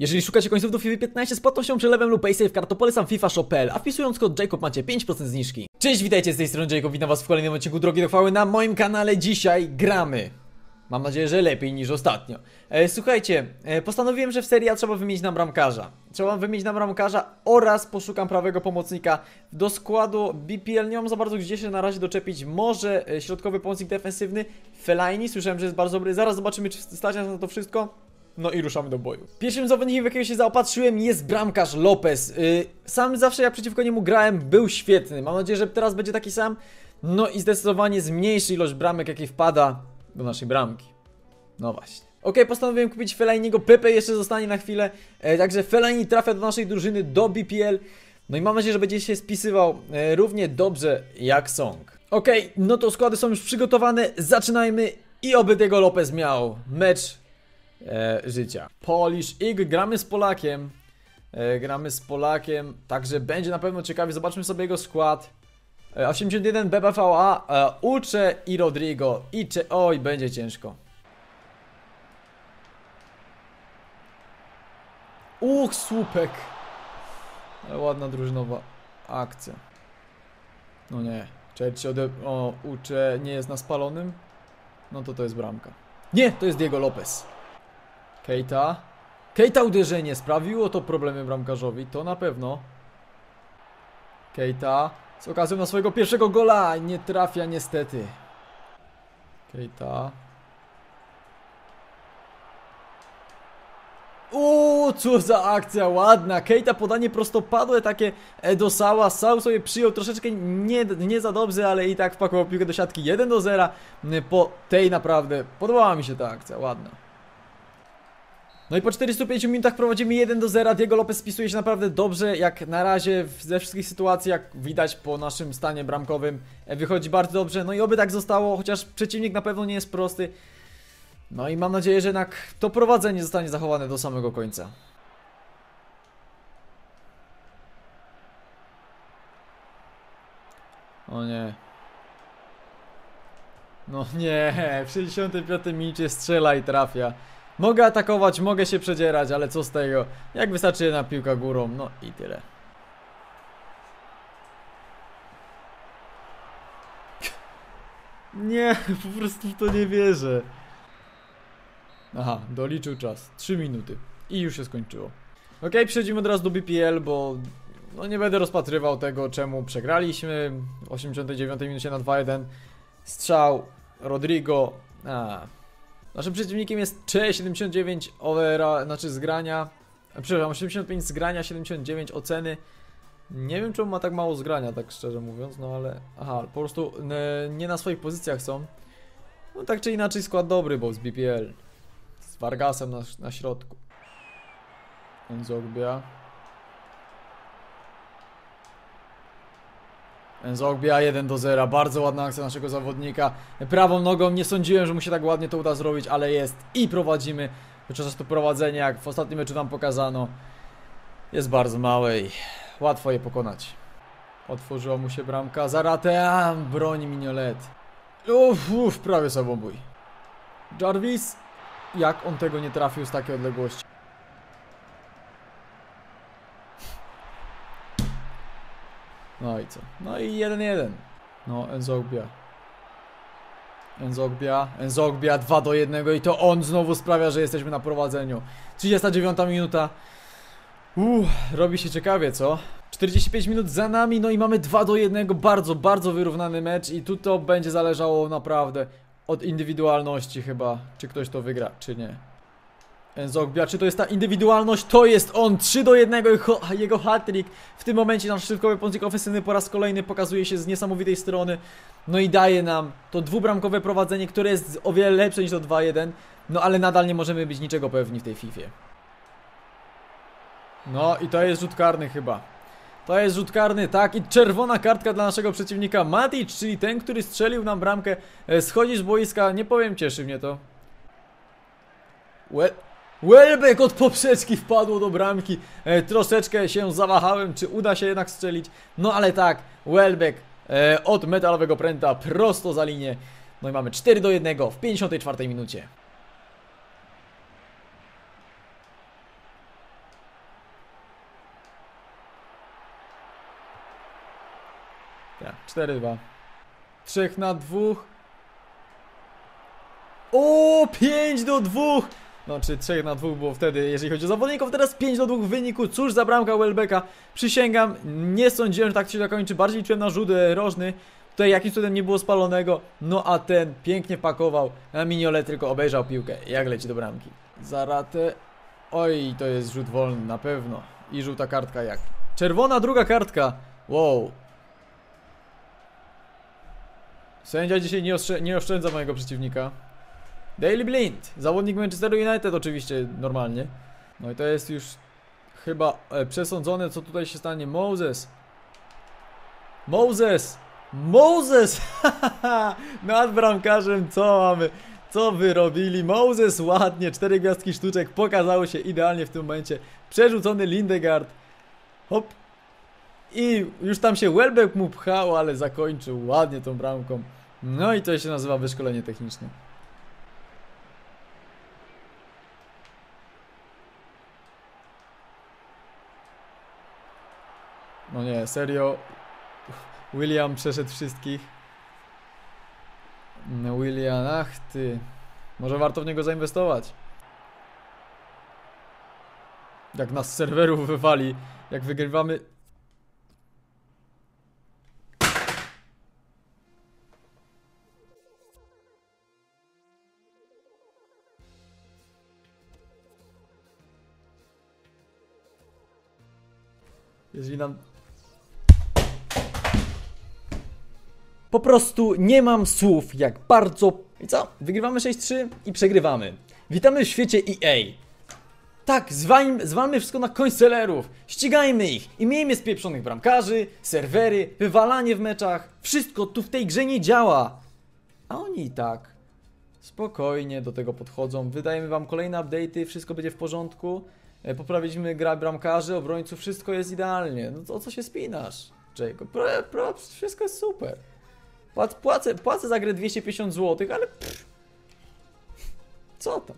Jeżeli szukacie końców do FIFA 15 z płatnością przelewem lub PaySafe to polecam FIFA.shop.pl, a wpisując kod Jacob macie 5% zniżki. Cześć, witajcie z tej strony Jacob, witam was w kolejnym odcinku Drogi do Chwały na moim kanale. Dzisiaj gramy. Mam nadzieję, że lepiej niż ostatnio. E, słuchajcie, e, postanowiłem, że w serii trzeba wymienić nam bramkarza. Trzeba wymienić nam bramkarza oraz poszukam prawego pomocnika. Do składu BPL nie mam za bardzo gdzie się na razie doczepić. Może e, środkowy pomocnik defensywny Fellaini, słyszałem, że jest bardzo dobry. Zaraz zobaczymy, czy stać nas na to wszystko. No i ruszamy do boju. Pierwszym zawodnikiem, w jakiego się zaopatrzyłem jest bramkarz Lopez. Yy, sam zawsze jak przeciwko niemu grałem, był świetny. Mam nadzieję, że teraz będzie taki sam. No i zdecydowanie zmniejszy ilość bramek, jakie wpada do naszej bramki. No właśnie. Ok, postanowiłem kupić Fellainiego, Pepe jeszcze zostanie na chwilę, e, także Fellaini trafia do naszej drużyny, do BPL. No i mam nadzieję, że będzie się spisywał e, równie dobrze jak Song. Ok, no to składy są już przygotowane, zaczynajmy i oby tego Lopez miał mecz e, życia. Polish Ig, gramy z Polakiem. E, gramy z Polakiem, także będzie na pewno ciekawie. Zobaczmy sobie jego skład. E, 81 BBVA, e, Ucze i Rodrigo. Icze, oj, będzie ciężko. Uch, słupek. Ładna drużynowa akcja. No nie. Czekaj, ode... O, Ucze nie jest na spalonym? No to to jest bramka. Nie, to jest Diego Lopez. Keita. Keita uderzenie sprawiło to problemy bramkarzowi, to na pewno. Keita z okazją na swojego pierwszego gola nie trafia niestety. Keita. Uuu, co za akcja ładna. Keita podanie prostopadłe takie do Sała. Sał sobie przyjął troszeczkę nie, nie za dobrze, ale i tak wpakował piłkę do siatki 1 do 0. Po tej naprawdę podobała mi się ta akcja, ładna. No i po 45 minutach prowadzimy 1 do 0. Diego Lopez spisuje się naprawdę dobrze, jak na razie ze wszystkich sytuacji, jak widać po naszym stanie bramkowym, e, wychodzi bardzo dobrze. No i oby tak zostało, chociaż przeciwnik na pewno nie jest prosty. No i mam nadzieję, że jednak to prowadzenie zostanie zachowane do samego końca. O nie. No nie, w 65 minucie strzela i trafia. Mogę atakować, mogę się przedzierać, ale co z tego? Jak wystarczy jedna piłka górą, no i tyle. Nie, po prostu w to nie wierzę. Aha, doliczył czas. 3 minuty. I już się skończyło. Ok, przechodzimy od razu do BPL, bo no nie będę rozpatrywał tego, czemu przegraliśmy. W 89 minucie na 2-1. Strzał Rodrigo. A, Naszym przeciwnikiem jest Cze 79 overa, znaczy zgrania. Przepraszam, 85 zgrania, 79 oceny. Nie wiem czemu ma tak mało zgrania, tak szczerze mówiąc, no ale. Aha, po prostu nie na swoich pozycjach są. No tak czy inaczej skład dobry, bo z BPL. Z Vargasem na, na środku. Enzogbia. Enzogbia 1 do 0, bardzo ładna akcja naszego zawodnika. Prawą nogą, nie sądziłem, że mu się tak ładnie to uda zrobić, ale jest I prowadzimy, chociaż to prowadzenie, jak w ostatnim meczu nam pokazano Jest bardzo małe i łatwo je pokonać. Otworzyła mu się bramka, Zarate, a, broni Mignolet Uff, uff, prawie samobój Jarvis, jak on tego nie trafił z takiej odległości No i co? No i 1-1. No, Enzogbia. Enzogbia, Enzogbia 2 do 1 i to on znowu sprawia, że jesteśmy na prowadzeniu. 39 minuta. Uff, robi się ciekawie, co? 45 minut za nami, no i mamy 2 do 1, bardzo, bardzo wyrównany mecz i tu to będzie zależało naprawdę od indywidualności chyba, czy ktoś to wygra, czy nie. Enzogbia, czy to jest ta indywidualność? To jest on! 3 do 1 jego, jego hat-trick. W tym momencie nasz szybkowy pomocnik ofensywny po raz kolejny pokazuje się z niesamowitej strony. No i daje nam to dwubramkowe prowadzenie, które jest o wiele lepsze niż to 2-1. No ale nadal nie możemy być niczego pewni w tej FIFA. No i to jest rzut karny chyba. To jest rzut karny, tak, i czerwona kartka dla naszego przeciwnika Matic, czyli ten, który strzelił nam bramkę. E, schodzi z boiska, nie powiem, cieszy mnie to. Well, Welbeck od poprzeczki wpadło do bramki. E, troszeczkę się zawahałem, czy uda się jednak strzelić. No ale tak, Welbeck e, od metalowego pręta prosto za linię. No i mamy 4 do 1 w 54 minucie. Tak, 4-2. 3 na 2. O, 5 do 2. Znaczy 3 na 2 było wtedy, jeżeli chodzi o zawodników, teraz 5 do 2 w wyniku. Cóż za bramka Welbecka. Przysięgam, nie sądziłem, że tak się zakończy. Bardziej liczyłem na rzut rożny. Tutaj jakimś cudem nie było spalonego. No a ten pięknie pakował. A Miniole tylko obejrzał piłkę. Jak leci do bramki. Zaratę. Oj, to jest rzut wolny na pewno. I żółta kartka jak. Czerwona druga kartka. Wow. Sędzia dzisiaj nie, nie oszczędza mojego przeciwnika. Daily Blind, zawodnik Manchesteru United oczywiście, normalnie. No i to jest już chyba e, przesądzone, co tutaj się stanie. Moses. Moses! Moses! Nad bramkarzem, co mamy? Co wy robili? Moses ładnie, cztery gwiazdki sztuczek, pokazało się idealnie w tym momencie. Przerzucony Lindegard. Hop. I już tam się Welbeck mu pchał, ale zakończył ładnie tą bramką. No i to się nazywa wyszkolenie techniczne. No nie, serio. William przeszedł wszystkich. William, ach ty. Może warto w niego zainwestować. Jak nas z serwerów wywali, jak wygrywamy. Jeżeli nam Po prostu nie mam słów, jak bardzo. I co? Wygrywamy 6-3 i przegrywamy. Witamy w świecie EA. Tak, zwalmy, zwalmy wszystko na końcelerów. Ścigajmy ich i miejmy spieprzonych bramkarzy, serwery, wywalanie w meczach. Wszystko tu w tej grze nie działa. A oni i tak spokojnie do tego podchodzą. Wydajemy wam kolejne update'y, wszystko będzie w porządku. E, Poprawiliśmy grę bramkarzy, obrońców, wszystko jest idealnie. No to o co się spinasz, Jacob? Pro, pro, wszystko jest super. Płac, płacę, płacę za grę 250 zł, ale pff, co tam?